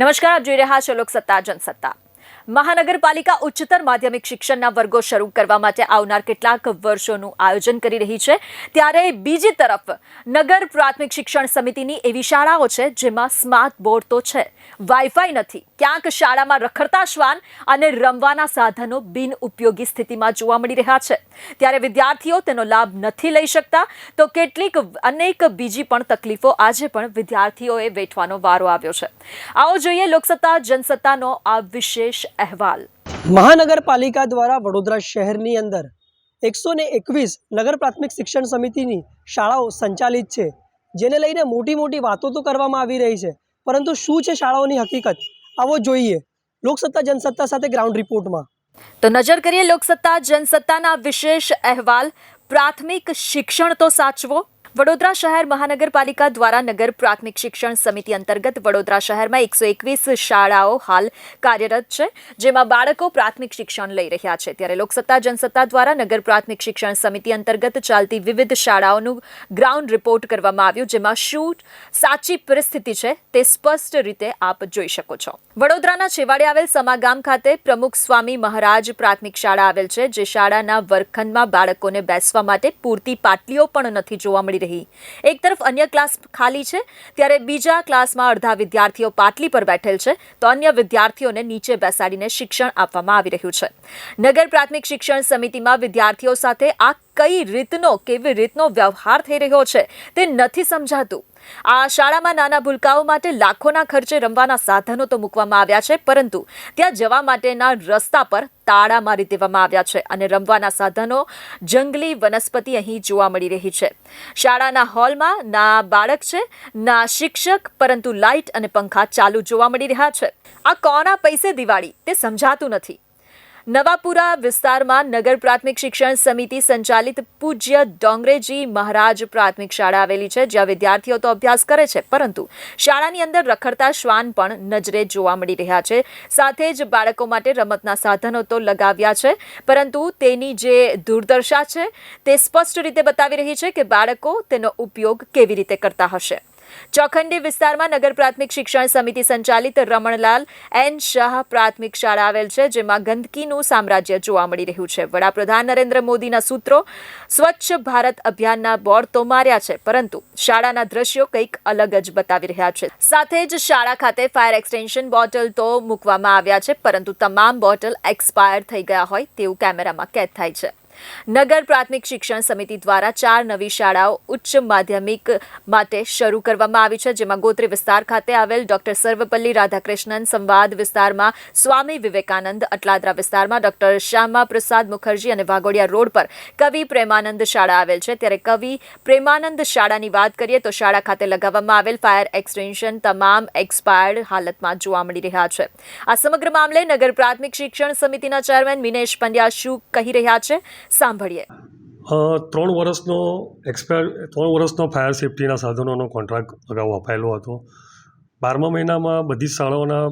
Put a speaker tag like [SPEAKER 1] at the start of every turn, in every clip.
[SPEAKER 1] નમસ્કાર આપ જોઈ રહ્યા છો લોકસત્તા જનસત્તા. મહાનગરપાલિકા ઉચ્ચતર માધ્યમિક શિક્ષણના વર્ગો શરૂ કરવા માટે આવનાર કેટલાક વર્ષોનું આયોજન કરી રહી છે. ત્યારે બીજી તરફ નગર પ્રાથમિક શિક્ષણ સમિતિની એવી શાળાઓ છે જેમાં સ્માર્ટ બોર્ડ તો છે. વાઈફાઈ નથી. ક્યાંક શાળામાં રખડતા શ્વાન અને રમવાના સાધનો બિન ઉપયોગી સ્થિતિમાં જોવા મળી રહ્યા છે. ત્યારે વિદ્યાર્થીઓ તેનો લાભ નથી લઈ શકતા તો કેટલીક અનેક બીજી પણ તકલીફો આજે પણ વિદ્યાર્થીઓએ વેઠવાનો વારો આવ્યો છે. આવો જોઈએ લોકસત્તા, જનસત્તાનો આ વિશેષ અહેવાલ.
[SPEAKER 2] મહાનગરપાલિકા દ્વારા વડોદરા શહેરની અંદર એકસો ને એકવીસ નગર પ્રાથમિક શિક્ષણ સમિતિની શાળાઓ સંચાલિત છે જેને લઈને મોટી મોટી વાતો તો કરવામાં આવી રહી છે પરંતુ શું છે શાળાઓની હકીકત? આવો જોઈએ લોકસત્તા જનસત્તા સાથે ગ્રાઉન્ડ રિપોર્ટમાં.
[SPEAKER 1] તો નજર કરીએ લોકસત્તા જનસત્તાના વિશેષ અહેવાલ. પ્રાથમિક શિક્ષણ તો સાચવો વડોદરા શહેર મહાનગરપાલિકા દ્વારા નગર પ્રાથમિક શિક્ષણ સમિતિ અંતર્ગત વડોદરા શહેરમાં એકસો એકવીસ શાળાઓ હાલ કાર્યરત છે, જેમાં બાળકો પ્રાથમિક શિક્ષણ લઈ રહ્યા છે. ત્યારે લોકસત્તા, જનસત્તા દ્વારા નગર પ્રાથમિક શિક્ષણ સમિતિ અંતર્ગત ચાલતી વિવિધ શાળાઓનું ગ્રાઉન્ડ રિપોર્ટ કરવામાં આવ્યું, જેમાં શું સાચી પરિસ્થિતિ છે તે સ્પષ્ટ રીતે આપ જોઈ શકો છો. વડોદરાના છેવાડે આવેલ સમાગામ ખાતે પ્રમુખ સ્વામી મહારાજ પ્રાથમિક શાળા આવેલ છે, જે શાળાના વર્ગખંડમાં બાળકોને બેસવા માટે પૂરતી પાટલીઓ પણ નથી જોવા મળી રહી. એક તરફ અન્ય ક્લાસ ખાલી છે, ત્યારે બીજા ક્લાસમાં અડધા વિદ્યાર્થીઓ પાટલી પર બેઠેલ છે, તો અન્ય વિદ્યાર્થીઓને નીચે બેસાડીને શિક્ષણ આપવામાં આવી રહ્યું છે. નગર પ્રાથમિક શિક્ષણ સમિતિમાં વિદ્યાર્થીઓ સાથે આ કઈ રીતનો, કેવી રીતનો વ્યવહાર થઈ રહ્યો છે, તે નથી સમજાતું. આ શાળામાં નાના ભૂલકાઓ માટે લાખોના ખર્ચે રમવાના સાધનો તો મૂકવામાં આવ્યા છે, પરંતુ ત્યાં જવા માટેના રસ્તા પર તાળા મારી દેવામાં આવ્યા છે અને રમવાના સાધનો જંગલી વનસ્પતિ અહીં જોવા મળી રહી છે. શાળાના હોલમાં ના બાળક છે, ના શિક્ષક, પરંતુ લાઇટ અને પંખા ચાલુ જોવા મળી રહ્યા છે. આ કોના પૈસે દિવાળી તે સમજાતું નથી. નવાપુરા વિસ્તારમાં નગર પ્રાથમિક શિક્ષણ સમિતિ સંચાલિત પૂજ્ય ડોંગરેજી મહારાજ પ્રાથમિક શાળા આવેલી છે, જ્યાં વિદ્યાર્થીઓ તો અભ્યાસ કરે છે, પરંતુ શાળાની અંદર રખડતા શ્વાન પણ નજરે જોવા મળી રહ્યા છે. સાથે જ બાળકો માટે રમતના સાધનો તો લગાવ્યા છે, પરંતુ તેની જે દુર્દશા છે, તે સ્પષ્ટ રીતે બતાવી રહી છે કે બાળકો તેનો ઉપયોગ કેવી રીતે કરતા હશે. ચોખંડી વિસ્તારમાં નગર પ્રાથમિક શિક્ષણ સમિતિ સંચાલિત રમણલાલ એન શાહ પ્રાથમિક શાળા આવેલ છે, જેમાં ગંદકીનું સામ્રાજ્ય જોવા મળી રહ્યું છે. વડાપ્રધાન નરેન્દ્ર મોદીના સૂત્રો સ્વચ્છ ભારત અભિયાનના બોર્ડ તો માર્યા છે, પરંતુ શાળાના દ્રશ્યો કંઈક અલગ જ બતાવી રહ્યા છે. સાથે જ શાળા ખાતે ફાયર એક્સટેન્શન બોટલ તો મૂકવામાં આવ્યા છે, પરંતુ તમામ બોટલ એક્સપાયર થઈ ગયા હોય તેવું કેમેરામાં કેદ થાય છે. નગર પ્રાથમિક શિક્ષણ સમિતિ દ્વારા ચાર નવી શાળાઓ ઉચ્ચ માધ્યમિક માટે શરૂ કરવામાં આવી છે, જેમાં ગોત્રી વિસ્તાર ખાતે આવેલ ડોક્ટર સર્વપલ્લી રાધાકૃષ્ણન સંવાદ વિસ્તારમાં સ્વામી વિવેકાનંદ અટલાદરા વિસ્તારમાં ડોક્ટર શ્યામા પ્રસાદ મુખર્જી અને વાઘોડિયા રોડ પર કવિ પ્રેમાનંદ શાળા આવેલ છે. ત્યારે કવિ પ્રેમાનંદ શાળાની વાત કરીએ તો શાળા ખાતે લગાવવામાં આવેલ ફાયર એક્સટેન્શન તમામ એક્સપાયર્ડ હાલતમાં જોવા મળી રહ્યા છે. આ સમગ્ર મામલે નગર પ્રાથમિક શિક્ષણ સમિતિના ચેરમેન મિનેશ પંડ્યા શું કહી રહ્યા છે? સાંભળીએ.
[SPEAKER 3] ત્રણ વર્ષનો એક્સપાયર, ત્રણ વર્ષનો ફાયર સેફ્ટીના સાધનોનો કોન્ટ્રાક્ટ અગાઉ અપાયેલો હતો. બારમા મહિનામાં બધી જ શાળાઓના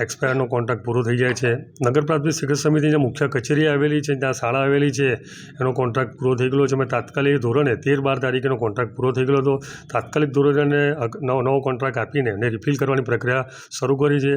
[SPEAKER 3] એક્સપાયરનો કોન્ટ્રાક્ટ પૂરો થઈ જાય છે. નગર પ્રાથમિક શિક્ષણ સમિતિની જે મુખ્ય કચેરી આવેલી છે, ત્યાં શાળા આવેલી છે, એનો કોન્ટ્રાક્ટ પૂરો થઈ ગયેલો છે. અમે તાત્કાલિક ધોરણે તેર બાર તારીખેનો કોન્ટ્રાક્ટ પૂરો થઈ ગયેલો હતો. તાત્કાલિક ધોરણે નવો નવો કોન્ટ્રાક્ટ આપીને એને રિફિલ કરવાની પ્રક્રિયા શરૂ કરી છે.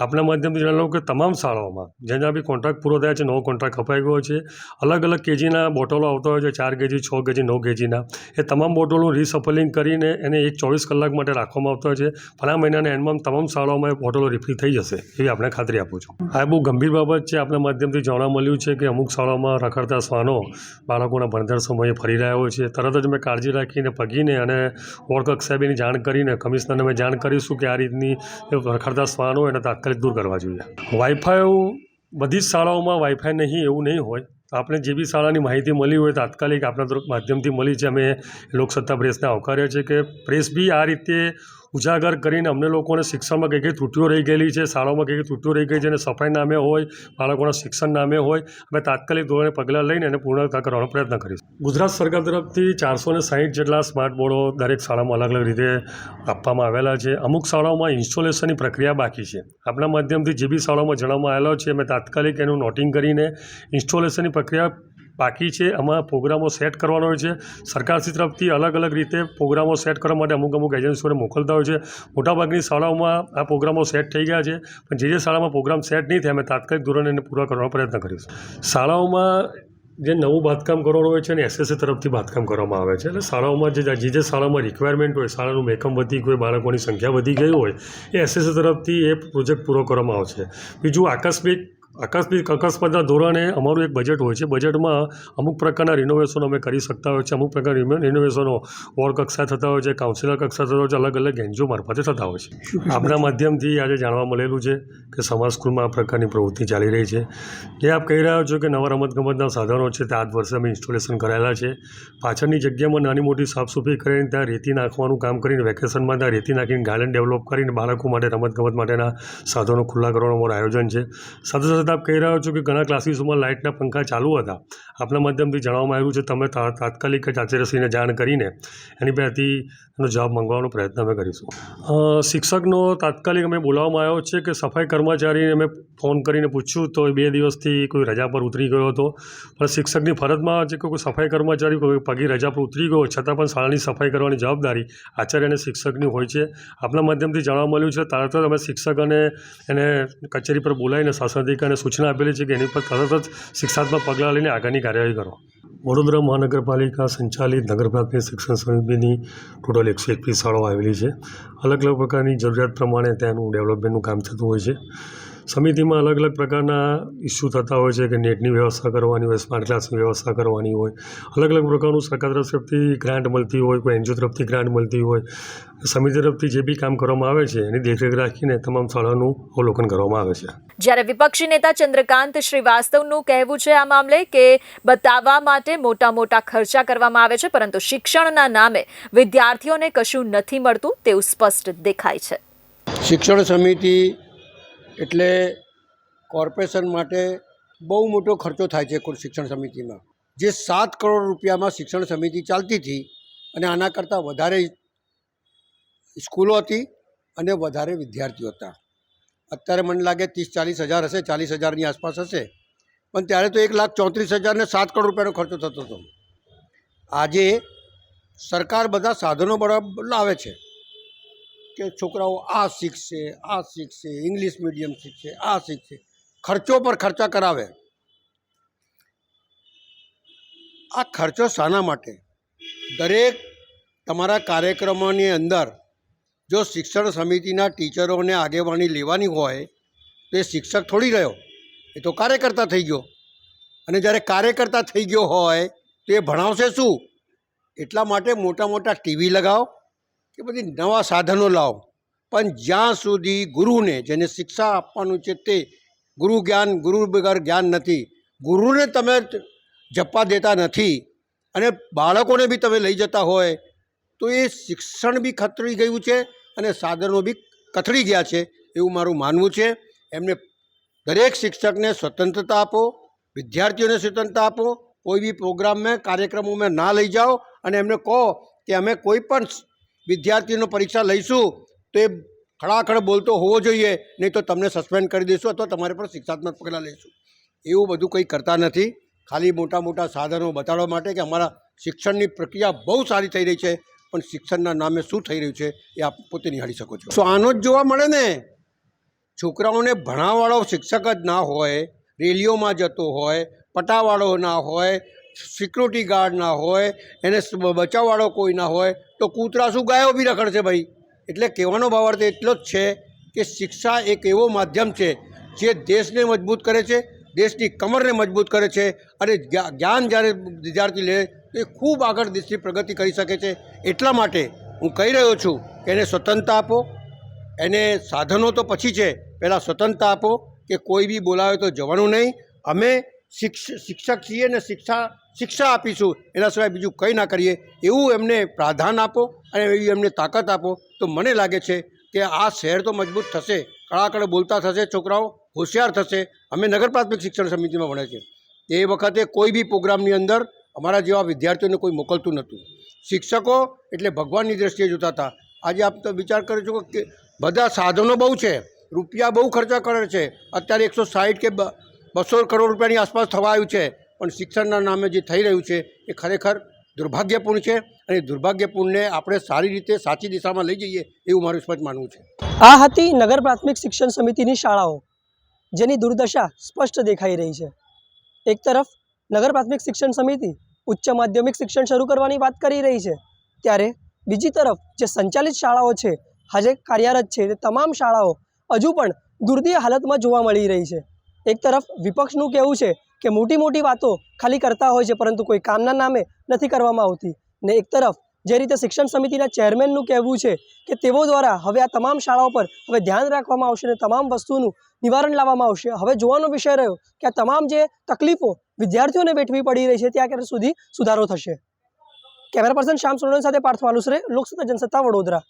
[SPEAKER 3] આપણા માધ્યમથી જણાવ્યું કે તમામ શાળાઓમાં જ્યાં જ્યાં બી કોન્ટ્રાક્ટ પૂરો થયા છે, નવો કોન્ટ્રાક્ટ અપાઈ ગયો છે. અલગ અલગ કેજીના બોટલો આવતા હોય છે, ચાર કેજી, છ કેજી, નવ કેજીના. એ તમામ બોટલોનું રિસફલિંગ કરીને એને એક ચોવીસ કલાક માટે રાખવામાં આવતા હોય છે. ફલા મહિનાના એન્ડમાં તમામ શાળાઓમાં બોટલો રિફિલ થઈ જશે. એવી આપણે ખાતરી આપું છું. આ બહુ ગંભીર બાબત છે. આપણા માધ્યમથી જાણવા મળ્યું છે કે અમુક શાળાઓમાં રખડતા શ્વાનો બાળકોના ભણતર સમયે ફરી રહ્યા હોય છે. તરત જ મેં કાળજી રાખીને, પગીને અને વોર્ડક સાહેબની જાણ કરીને, કમિશનરને અમે જાણ કરીશું કે આ રીતની રખડતા શ્વાનો એને તાત્કાલિક દૂર કરવા જોઈએ. વાઈફાઈ બધી જ શાળાઓમાં વાઈફાઈ નહીં, એવું નહીં હોય. આપણે જે બી શાળાની માહિતી મળી હોય, તાત્કાલિક આપણા માધ્યમથી મળી છે. અમે લોકસત્તા પ્રેસને આવકાર્યા છે કે પ્રેસ બી આ રીતે ઉજાગર કરીને અમને લોકોને શિક્ષણમાં કઈ કઈ ત્રુટીઓ રહી ગયેલી છે, શાળાઓમાં કઈ કઈ ત્રુટીઓ રહી ગઈ છે અને સફાઈ નામે હોય, બાળકોના શિક્ષણ નામે હોય, અમે તાત્કાલિક ધોરણે પગલાં લઈને એને પૂર્ણતા કરવાનો પ્રયત્ન કરીશું. ગુજરાત સરકાર તરફથી ચારસો ને સાહીઠ જેટલા સ્માર્ટ બોર્ડો દરેક શાળામાં અલગ અલગ રીતે આપવામાં આવેલા છે. અમુક શાળાઓમાં ઇન્સ્ટોલેશનની પ્રક્રિયા બાકી છે. આપણા માધ્યમથી જે બી શાળાઓમાં જણાવવામાં આવેલો છે, અમે તાત્કાલિક એનું નોટિંગ કરીને ઇન્સ્ટોલેશનની પ્રક્રિયા બાકી છે, આમાં પ્રોગ્રામો સેટ કરવાનો હોય છે. સરકારશ્રી તરફથી અલગ અલગ રીતે પ્રોગ્રામો સેટ કરવા માટે અમુક અમુક એજન્સીઓને મોકલતા હોય છે. મોટાભાગની શાળાઓમાં આ પ્રોગ્રામો સેટ થઈ ગયા છે, પણ જે જે શાળામાં પ્રોગ્રામ સેટ નહીં થાય, અમે તાત્કાલિક ધોરણે એને પૂરા કરવાનો પ્રયત્ન કરીશું. શાળાઓમાં જે નવું બાંધકામ કરવાનું હોય છે ને એસએસસી તરફથી બાંધકામ કરવામાં આવે છે. એટલે શાળાઓમાં જે જે જે શાળામાં રિક્વાયરમેન્ટ હોય, શાળાનું મેકમ વધી ગયું બાળકોની સંખ્યા વધી ગઈ હોય, એ એસએસસી તરફથી એ પ્રોજેક્ટ પૂરો કરવામાં આવશે. બીજું આકસ્મિક આકસ્મિક અકસ્માતના ધોરણે અમારું એક બજેટ હોય છે. બજેટમાં અમુક પ્રકારના રિનોવેશનો અમે કરી શકતા હોય છે. અમુક પ્રકારના રિનોવેશનો વોર્ડ કક્ષાએ થતા હોય છે કાઉન્સિલર કક્ષાએ થતા હોય છે અલગ અલગ એનજીઓ મારફતે થતા હોય છે. આપના માધ્યમથી આજે જાણવા મળેલું છે કે સમાજ સ્કૂલમાં આ પ્રકારની પ્રવૃત્તિ ચાલી રહી છે. જે આપ કહી રહ્યા છો કે નવા રમતગમતના સાધનો છે તે આ વર્ષે અમે ઇન્સ્ટોલેશન કરાયેલા છે. પાછળની જગ્યામાં નાની મોટી સાફસૂફી કરીને ત્યાં રેતી નાખવાનું કામ કરીને વેકેશનમાં ત્યાં રેતી નાખીને ગાર્ડન ડેવલપ કરીને બાળકો માટે રમતગમત માટેના સાધનો ખુલ્લા કરવાનું અમારું આયોજન છે. સાથે સાથે આપ કહી રહ્યા છો કે ઘણા ક્લાસીસોમાં લાઇટના પંખા ચાલુ હતા. આપના માધ્યમથી જણાવવામાં આવ્યું છે, તમે તાત્કાલિક જ આચાર્યશ્રીને જાણ કરીને એની પહેલાંથી એનો જવાબ મંગાવવાનો પ્રયત્ન અમે કરીશું. શિક્ષકનો તાત્કાલિક અમે બોલાવવામાં આવ્યો છે કે સફાઈ કર્મચારીને અમે ફોન કરીને પૂછ્યું તો એ બે દિવસથી કોઈ રજા પર ઉતરી ગયો હતો. પણ શિક્ષકની ફરજમાં જે કોઈ સફાઈ કર્મચારી કોઈ પગી રજા પર ઉતરી ગયો છતાં પણ શાળાની સફાઈ કરવાની જવાબદારી આચાર્ય અને શિક્ષકની હોય છે. આપના માધ્યમથી જાણવા મળ્યું છે, તરત જ અમે શિક્ષક અને એને કચેરી પર બોલાવીને શાસનાધિકારીને સૂચના આપેલી છે કે એની પર તરત જ શિક્ષાત્મક પગલાં લઈને આગળની કાર્યવાહી કરો. વડોદરા મહાનગરપાલિકા સંચાલિત નગર શિક્ષણ સમિતિની ટોટલ એકસો એકવીસ શાળાઓ આવેલી છે. અલગ અલગ પ્રકારની જરૂરિયાત પ્રમાણે ત્યાંનું ડેવલપમેન્ટનું કામ થતું હોય છે. સમિતિમાં અલગ અલગ પ્રકારના ઇસ્યુ થતા હોય છે કે નેટની વ્યવસ્થા કરવાની હોય સ્માર્ટ ક્લાસની વ્યવસ્થા કરવાની હોય અલગ અલગ પ્રકારનું સરકાર તરફથી ગ્રાન્ટ મળતી હોય કોઈ એનજીઓ તરફથી ગ્રાન્ટ મળતી હોય સમિતિ તરફથી જે બી કામ કરવામાં આવે છે એની દેખરેખ રાખીને તમામ શાળાનું અવલોકન કરવામાં આવે છે.
[SPEAKER 1] જ્યારે વિપક્ષી નેતા ચંદ્રકાંત શ્રીવાસ્તવનું કહેવું છે આ મામલે કે બતાવવા માટે મોટા મોટા ખર્ચા કરવામાં આવે છે પરંતુ શિક્ષણના નામે વિદ્યાર્થીઓને કશું નથી મળતું તેવું સ્પષ્ટ દેખાય છે.
[SPEAKER 4] શિક્ષણ સમિતિ એટલે કોર્પોરેશન માટે બહુ મોટો ખર્ચો થાય છે કુલ શિક્ષણ સમિતિમાં. જે સાત કરોડ રૂપિયામાં શિક્ષણ સમિતિ ચાલતી હતી અને આના કરતાં વધારે સ્કૂલો હતી અને વધારે વિદ્યાર્થીઓ હતા. અત્યારે મને લાગે ત્રીસ, ચાલીસ હજાર હશે, ચાલીસ હજારની આસપાસ હશે. પણ ત્યારે તો એક લાખ ચોત્રીસ હજારને સાત કરોડ રૂપિયાનો ખર્ચો થતો હતો. આજે સરકાર બધા સાધનો બરાબર લાવે છે. કે છોકરાઓ આ શીખશે આ શીખશે, ઇંગ્લિશ મીડિયમ શીખશે, આ શીખશે. ખર્ચો પર ખર્ચા કરાવે. આ ખર્ચો શાના માટે? દરેક તમારા કાર્યક્રમોની અંદર જો શિક્ષણ સમિતિના ટીચરોને આગેવાની લેવાની હોય, તો એ શિક્ષક થોડી રહ્યો. એ તો કાર્યકર્તા થઈ ગયો. અને જ્યારે કાર્યકર્તા થઈ ગયો હોય, તો એ ભણાવશે શું? એટલા માટે મોટા મોટા ટીવી લગાવો. કે બધી નવા સાધનો લાવો. પણ જ્યાં સુધી ગુરુને, જેને શિક્ષા આપવાનું છે તે ગુરુ જ્ઞાન, ગુરુ વગર જ્ઞાન નથી. ગુરુને તમે જપવા દેતા નથી અને બાળકોને બી તમે લઈ જતા હોય, તો એ શિક્ષણ બી ખતરી ગયું છે અને સાધનો બી કથળી ગયા છે એવું મારું માનવું છે. એમને દરેક શિક્ષકને સ્વતંત્રતા આપો, વિદ્યાર્થીઓને સ્વતંત્રતા આપો, કોઈ બી પ્રોગ્રામમાં કાર્યક્રમોમાં ના લઈ જાઓ અને એમને કહો કે અમે કોઈ પણ વિદ્યાર્થીનો પરીક્ષા લઈશું, તો એ ખડાખડ બોલતો હોવો જોઈએ, નહીં તો તમને સસ્પેન્ડ કરી દઈશું અથવા તમારે પર શિક્ષાત્મક પગલાં લઈશું. એવું બધું કંઈ કરતા નથી. ખાલી મોટા મોટા સાધનો બતાડવા માટે કે અમારા શિક્ષણની પ્રક્રિયા બહુ સારી થઈ રહી છે, પણ શિક્ષણના નામે શું થઈ રહ્યું છે એ આપ પોતે નિહાળી શકો છો. તો આનો જ જોવા મળે ને, છોકરાઓને ભણાવવાળો શિક્ષક જ ના હોય, રેલીઓમાં જતો હોય, પટાવાળો ના હોય સિક્યુરિટી ગાર્ડ ના હોય, એને બચાવવાળો કોઈ ના હોય તો કૂતરા શું ગાયો બી રખડશે ભાઈ? એટલે કહેવાનો ભાવાર્થ એટલો જ છે કે શિક્ષા એક એવો માધ્યમ છે જે દેશને મજબૂત કરે છે, દેશની કમરને મજબૂત કરે છે અને જ્ઞાન જ્યારે વિદ્યાર્થી લે તો એ ખૂબ આગળ દેશની પ્રગતિ કરી શકે છે. એટલા માટે હું કહી રહ્યો છું કે એને સ્વતંત્રતા આપો. એને સાધનો તો પછી છે, પહેલાં સ્વતંત્રતા આપો કે કોઈ બી બોલાવે તો જવાનું નહીં. અમે શિક્ષ, શિક્ષક છીએ ને શિક્ષા શિક્ષા આપીશું, એના સિવાય બીજું કંઈ ના કરીએ. એવું એમને પ્રાધાન આપો અને એવી એમને તાકાત આપો. તો મને લાગે છે કે આ શહેર તો મજબૂત થશે. કડાકડ બોલતા થશે છોકરાઓ, હોશિયાર થશે. અમે નગર પ્રાથમિક શિક્ષણ સમિતિમાં ભણે છે એ વખતે કોઈ બી પ્રોગ્રામની અંદર અમારા જેવા વિદ્યાર્થીઓને કોઈ મોકલતું નહોતું. શિક્ષકો એટલે ભગવાનની દ્રષ્ટિએ જોતા હતા. આજે આપ તો વિચાર કરો છો કે બધા સાધનો બહુ છે. રૂપિયા બહુ ખર્ચા કરે છે. અત્યારે એકસો સાઠ કે બસો કરોડ રૂપિયાની આસપાસ થવા આવ્યું છે. પણ શિક્ષણના નામે જે થઈ રહ્યું છે, એ ખરેખર દુર્ભાગ્યપૂર્ણ છે અને દુર્ભાગ્યપૂર્ણને આપણે સારી રીતે સાચી દિશામાં લઈ જઈએ એવું મારું સ્પષ્ટ માનવું છે.
[SPEAKER 2] આ હતી નગર પ્રાથમિક શિક્ષણ સમિતિની શાળાઓ, જેની દુર્દશા સ્પષ્ટ દેખાઈ રહી છે. એક તરફ, નગર પ્રાથમિક શિક્ષણ સમિતિ ઉચ્ચ માધ્યમિક શિક્ષણ શરૂ કરવાની વાત કરી રહી છે, ત્યારે બીજી તરફ જે સંચાલિત શાળાઓ છે, આજે કાર્યરત છે, તે તમામ શાળાઓ હજુ પણ દુર્દીય હાલતમાં જોવા મળી રહી છે. એક તરફ વિપક્ષનું કહેવું છે કે મોટી મોટી વાતો ખાલી કરતા હોય છે, પરંતુ કોઈ કામના નામે નથી કરવામાં આવતી. ને એક તરફ, જે રીતે શિક્ષણ સમિતિના ચેરમેનનું કહેવું છે કે તેઓ દ્વારા હવે આ તમામ શાળાઓ પર હવે ધ્યાન રાખવામાં આવશે અને તમામ વસ્તુનું નિવારણ લાવવામાં આવશે. હવે જોવાનો વિષય રહ્યો કે આ તમામ જે તકલીફો વિદ્યાર્થીઓને વેઠવી પડી રહી છે, ત્યાં ક્યારે સુધી સુધારો થશે. કેમેરા પર્સન શ્યામ સોનલ સાથે પાર્થ માલુસરે લોકસત્તા જનસત્તા વડોદરા.